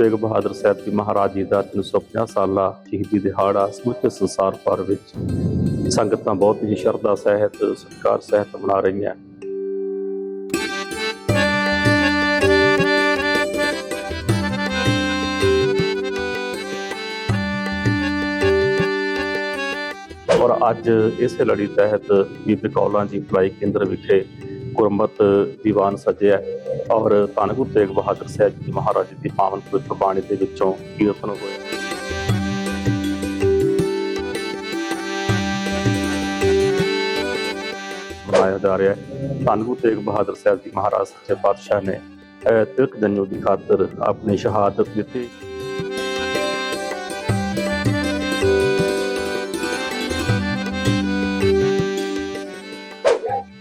ਤੇਗ ਬਹਾਦਰ ਸਾਹਿਬ ਜੀ ਮਹਾਰਾਜ ਜੀ ਦਾ 350 ਸਾਲਾ ਸ਼ਹੀਦੀ ਦਿਹਾੜਾ ਸਮੁੱਚੇ ਸੰਸਾਰ ਭਰ ਵਿੱਚ ਸੰਗਤਾਂ ਬਹੁਤ ਹੀ ਸ਼ਰਧਾ ਸਹਿਤ, ਸਤਿਕਾਰ ਸਹਿਤ ਮਨਾ ਰਹੀਆਂ। ਔਰ ਅੱਜ ਇਸੇ ਲੜੀ ਤਹਿਤ ਬੀਬੀ ਕੌਲਾਂ ਜੀ ਭਲਾਈ ਕੇਂਦਰ ਵਿਖੇ ਗੁਰਮਤ ਦੀਵਾਨ ਸਜਿਆ ਔਰ ਧੰਨ ਗੁਰੂ ਤੇਗ ਬਹਾਦਰ ਸਾਹਿਬ ਜੀ ਮਹਾਰਾਜ ਦੀ ਪਾਵਨ ਪਵਿੱਤਰ ਬਾਣੀ ਦੇ ਵਿੱਚੋਂ ਕੀਰਤਨ ਹੋਇਆ। ਮਨਾਇਆ ਜਾ ਰਿਹਾ ਹੈ। ਧੰਨ ਗੁਰੂ ਤੇਗ ਬਹਾਦਰ ਸਾਹਿਬ ਜੀ ਮਹਾਰਾਜ ਸੱਚੇ ਪਾਤਸ਼ਾਹ ਨੇ ਤਿਰਕ ਜਨੂ ਦੀ ਖਾਤਰ ਆਪਣੀ ਸ਼ਹਾਦਤ ਦਿੱਤੀ।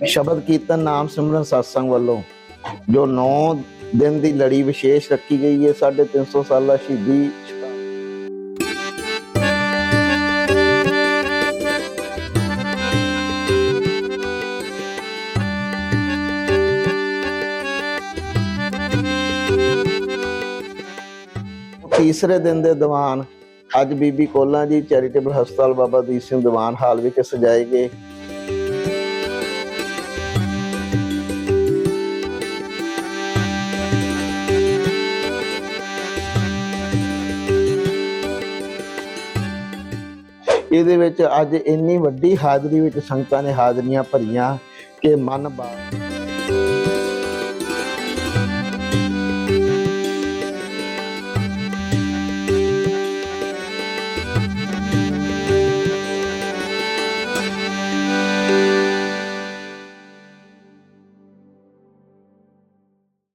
ਸ਼ਬਦ ਕੀਰਤਨ ਨਾਮ ਸਿਮਰਨ satsang ਵੱਲੋਂ, ਜੋ 9 ਦਿਨ ਦੀ ਲੜੀ ਵਿਸ਼ੇਸ਼ ਰੱਖੀ ਗਈ ਹੈ 350 ਸਾਲਾ ਸ਼ਹੀਦੀ ਤੀਸਰੇ ਦਿਨ ਦੇ ਦੀਵਾਨ, ਅੱਜ ਬੀਬੀ ਕੋਲਾ ਜੀ ਚੈਰੀਟੇਬਲ ਹਸਪਤਾਲ ਬਾਬਾ ਦੀਪ ਸਿੰਘ ਦੀਵਾਨ ਹਾਲ ਵਿਖੇ ਸਜਾਏ ਗਏ। ਇਹਦੇ ਵਿੱਚ ਅੱਜ ਇੰਨੀ ਵੱਡੀ ਹਾਜ਼ਰੀ ਵਿੱਚ ਸੰਗਤਾਂ ਨੇ ਹਾਜ਼ਰੀਆਂ ਭਰੀਆਂ ਕਿ ਮਨ ਬਾ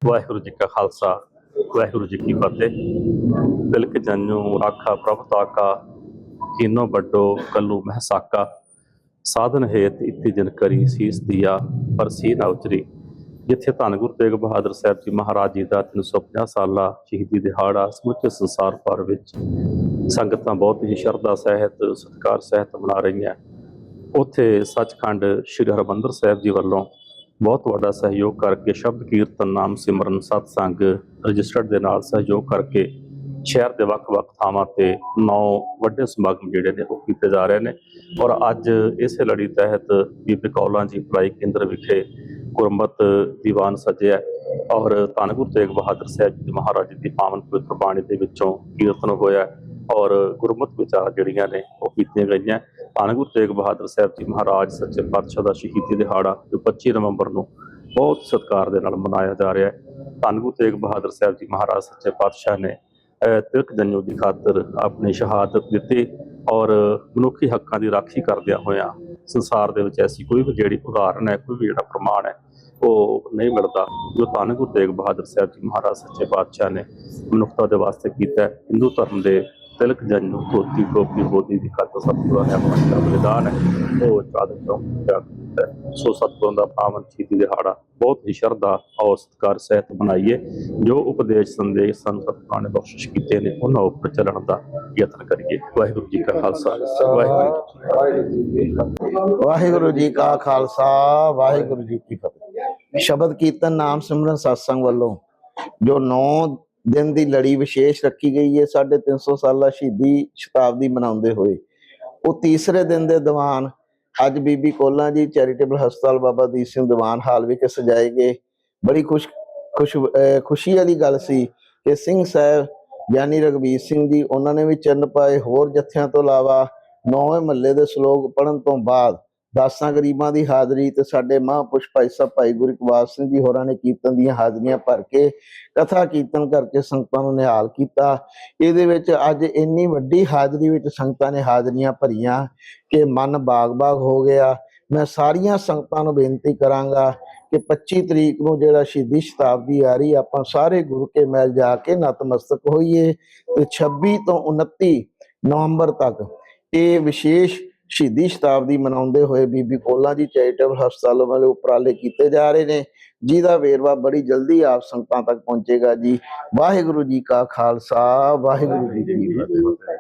ਵਾਹਿਗੁਰੂ ਜੀ ਕਾ ਖਾਲਸਾ, ਵਾਹਿਗੁਰੂ ਜੀ ਕੀ ਫਤਿਹ। ਬਿਲਕ ਜਨੂ ਰਾਖਾ ਪ੍ਰਭ ਤਾਕਾ ਕੀਨੋ ਵੱਡੋ ਕੱਲੂ ਮਹਿਸਾਕਾ ਸਾਧਨ ਹੇਤ ਇਤੀ ਜਨ ਕਰੀ ਸੀਸ ਦਿਆ, ਪਰ ਸੀ ਨਾ ਉਤਰੀ ਜਿੱਥੇ ਧੰਨ ਗੁਰੂ ਤੇਗ ਬਹਾਦਰ ਸਾਹਿਬ ਜੀ ਮਹਾਰਾਜ ਜੀ ਦਾ 350 ਸਾਲਾ ਸ਼ਹੀਦੀ ਦਿਹਾੜਾ ਸਮੁੱਚੇ ਸੰਸਾਰ ਭਰ ਵਿੱਚ ਸੰਗਤਾਂ ਬਹੁਤ ਹੀ ਸ਼ਰਧਾ ਸਹਿਤ, ਸਤਿਕਾਰ ਸਹਿਤ ਮਨਾ ਰਹੀਆਂ। ਉੱਥੇ ਸੱਚਖੰਡ ਸ੍ਰੀ ਹਰਿਮੰਦਰ ਸਾਹਿਬ ਜੀ ਵੱਲੋਂ ਬਹੁਤ ਵੱਡਾ ਸਹਿਯੋਗ ਕਰਕੇ ਸ਼ਬਦ ਕੀਰਤਨ ਨਾਮ ਸਿਮਰਨ ਸਤਸੰਗ ਰਜਿਸਟਰਡ ਦੇ ਨਾਲ ਸਹਿਯੋਗ ਕਰਕੇ ਸ਼ਹਿਰ ਦੇ ਵੱਖ-ਵੱਖ ਥਾਵਾਂ ਤੇ ਨੌ ਵੱਡੇ ਸਮਾਗਮ ਜਿਹੜੇ ਨੇ ਉਹ ਕੀਤੇ ਜਾ ਰਹੇ ਨੇ। ਔਰ ਅੱਜ ਇਸੇ ਲੜੀ ਤਹਿਤ ਬੀਬੀ ਕੌਲਾਂ ਜੀ ਭਲਾਈ ਕੇਂਦਰ ਵਿਖੇ ਗੁਰਮਤ ਦੀਵਾਨ ਸਜਿਆ ਔਰ ਧੰਨ ਗੁਰੂ ਤੇਗ ਬਹਾਦਰ ਸਾਹਿਬ ਜੀ ਮਹਾਰਾਜ ਦੀ ਪਾਵਨ ਪਵਿੱਤਰ ਬਾਣੀ ਦੇ ਵਿੱਚੋਂ ਕੀਰਤਨ ਹੋਇਆ ਔਰ ਗੁਰਮਤ ਵਿਚਾਰ ਜਿਹੜੀਆਂ ਨੇ ਉਹ ਕੀਤੀਆਂ ਗਈਆਂ ਧੰਨ ਗੁਰੂ ਤੇਗ ਬਹਾਦਰ ਸਾਹਿਬ ਜੀ ਮਹਾਰਾਜ ਸੱਚੇ ਪਾਤਸ਼ਾਹ ਦਾ ਸ਼ਹੀਦੀ ਦਿਹਾੜਾ ਜੋ 25 ਨਵੰਬਰ ਨੂੰ ਬਹੁਤ ਸਤਿਕਾਰ ਦੇ ਨਾਲ ਮਨਾਇਆ ਜਾ ਰਿਹਾ ਹੈ। ਧੰਨ ਗੁਰੂ ਤੇਗ ਬਹਾਦਰ ਸਾਹਿਬ ਜੀ ਮਹਾਰਾਜ ਸੱਚੇ ਪਾਤਸ਼ਾਹ ਨੇ ਤਿਲਕ ਜੰਜੂ ਦੀ ਖਾਤਰ ਆਪਣੀ ਸ਼ਹਾਦਤ ਦਿੱਤੀ ਔਰ ਮਨੁੱਖੀ ਹੱਕਾਂ ਦੀ ਰਾਖੀ ਕਰਦਿਆਂ ਹੋਇਆਂ ਸੰਸਾਰ ਦੇ ਵਿੱਚ ਐਸੀ ਕੋਈ ਵੀ ਜਿਹੜੀ ਉਦਾਹਰਣ ਹੈ, ਕੋਈ ਵੀ ਜਿਹੜਾ ਪ੍ਰਮਾਣ ਹੈ, ਉਹ ਨਹੀਂ ਮਿਲਦਾ। ਜੋ ਧੰਨ ਗੁਰੂ ਤੇਗ ਬਹਾਦਰ ਸਾਹਿਬ ਜੀ ਮਹਾਰਾਜ ਸੱਚੇ ਪਾਤਸ਼ਾਹ ਨੇ ਮਨੁੱਖਤਾ ਦੇ ਵਾਸਤੇ ਕੀਤਾ ਹਿੰਦੂ ਧਰਮ ਦੇ ਤਿਲਕ ਜਨੂ ਧੋਤੀ, ਗੋਪੀ ਬੋਦੀ ਦੀ ਖਾਤਰ ਸਤਿਗੁਰਾਂ ਨੇ ਆਪਣਾ ਬਲਿਦਾਨ ਹੈ, ਉਹ ਚਾਦਕ ਕੀਤਾ ਸੋ ਸਤਿਗੁਰਾਂ ਦਾ ਪਾਵਨ ਸ਼ਹੀਦੀ ਦਿਹਾੜਾ ਬਹੁਤ ਹੀ ਸ਼ਰਧਾ ਔਰ ਸਤਿਕਾਰ, ਸਹਿਤ ਮਨਾਈਏ, ਜੋ ਉਪਦੇਸ਼, ਸੰਦੇਸ਼ ਸਾਨੂੰ ਸਤਿਗੁਰਾਂ ਨੇ ਬਖਸ਼ਿਸ਼ ਕੀਤੇ ਨੇ, ਉਹਨਾਂ ਉੱਪਰ ਚੱਲਣ ਦਾ ਯਤਨ ਕਰੀਏ। ਵਾਹਿਗੁਰੂ ਜੀ ਕਾ ਖਾਲਸਾ। ਵਾਹਿਗੁਰੂ ਜੀ ਕਾ ਖਾਲਸਾ, ਵਾਹਿਗੁਰੂ ਜੀ ਕੀ ਫਤਿਹ। ਸ਼ਬਦ ਕੀਰਤਨ ਨਾਮ ਸਿਮਰਨ satsang ਵੱਲੋਂ, ਜੋ 9 ਦਿਨ ਦੀ ਲੜੀ ਵਿਸ਼ੇਸ਼ ਰੱਖੀ ਗਈ ਹੈ 350 ਸਾਲਾ ਸ਼ਹੀਦੀ ਸ਼ਤਾਬਦੀ ਮਨਾਉਂਦੇ ਹੋਏ, ਉਹ ਤੀਸਰੇ ਦਿਨ ਦੇ ਦੀਵਾਨ ਅੱਜ ਬੀਬੀ ਕੋਲਾਂ ਜੀ ਚੈਰੀਟੇਬਲ ਹਸਪਤਾਲ ਬਾਬਾ ਦੀਪ ਸਿੰਘ ਦੀਵਾਨ ਹਾਲ ਵਿਖੇ ਸਜਾਏ ਗਏ ਬੜੀ ਖੁਸ਼ ਖੁਸ਼ ਖੁਸ਼ੀ ਵਾਲੀ ਗੱਲ ਸੀ ਕਿ ਸਿੰਘ ਸਾਹਿਬ ਗਿਆਨੀ ਰਗਵੀਰ ਸਿੰਘ ਜੀ, ਉਹਨਾਂ ਨੇ ਵੀ ਚਰਨ ਪਾਏ ਹੋਰ ਜਥਿਆਂ ਤੋਂ ਇਲਾਵਾ ਨੌਵੇਂ ਮਹੱਲੇ ਦੇ ਸ਼ਲੋਕ ਪੜਨ ਤੋਂ ਬਾਅਦ ਦਾਸਾਂ ਗਰੀਬਾਂ ਦੀ ਹਾਜ਼ਰੀ ਤੇ ਸਾਡੇ ਮਹਾਂਪੁਰਸ਼ ਭਾਈ ਸਾਹਿਬ, ਭਾਈ ਗੁਰੂ ਇਕਬਾਲ ਸਿੰਘ ਜੀ ਹੋਰਾਂ ਨੇ ਕੀਰਤਨ ਦੀਆਂ ਹਾਜ਼ਰੀਆਂ ਭਰ ਕੇ ਕਥਾ ਕੀਰਤਨ ਕਰਕੇ ਸੰਗਤਾਂ ਨੂੰ ਨਿਹਾਲ ਕੀਤਾ। ਇਹਦੇ ਵਿੱਚ ਅੱਜ ਇੰਨੀ ਵੱਡੀ ਹਾਜ਼ਰੀ ਵਿੱਚ ਸੰਗਤਾਂ ਨੇ ਹਾਜ਼ਰੀਆਂ ਭਰੀਆਂ ਕਿ ਮਨ ਬਾਗ-ਬਾਗ ਹੋ ਗਿਆ। ਮੈਂ ਸਾਰੀਆਂ ਸੰਗਤਾਂ ਨੂੰ ਬੇਨਤੀ ਕਰਾਂਗਾ ਕਿ 25 ਤਰੀਕ ਨੂੰ ਜਿਹੜਾ ਸ਼ਹੀਦੀ ਸ਼ਤਾਬਦੀ ਆ ਰਹੀ, ਆਪਾਂ ਸਾਰੇ ਗੁਰੂ ਕੇ ਮਹਿਲ ਜਾ ਕੇ ਨਤਮਸਤਕ ਹੋਈਏ ਤੇ 26 ਤੋਂ 29 ਨਵੰਬਰ ਤੱਕ ਇਹ ਵਿਸ਼ੇਸ਼ ਸ਼ਹੀਦੀ ਸ਼ਤਾਬਦੀ ਮਨਾਉਂਦੇ ਹੋਏ ਬੀਬੀ ਕੋਲਾਂ ਜੀ ਚੈਰੀਟੇਬਲ ਹਸਪਤਾਲ ਵੱਲੋਂ ਉਪਰਾਲੇ ਕੀਤੇ ਜਾ ਰਹੇ ਨੇ, ਜਿਹਦਾ ਵੇਰਵਾ ਬੜੀ ਜਲਦੀ ਆਪ ਸੰਗਤਾਂ ਤੱਕ ਪਹੁੰਚੇਗਾ ਜੀ। ਵਾਹਿਗੁਰੂ ਜੀ ਕਾ ਖਾਲਸਾ, ਵਾਹਿਗੁਰੂ ਜੀ ਕੀ ਫਤਿਹ।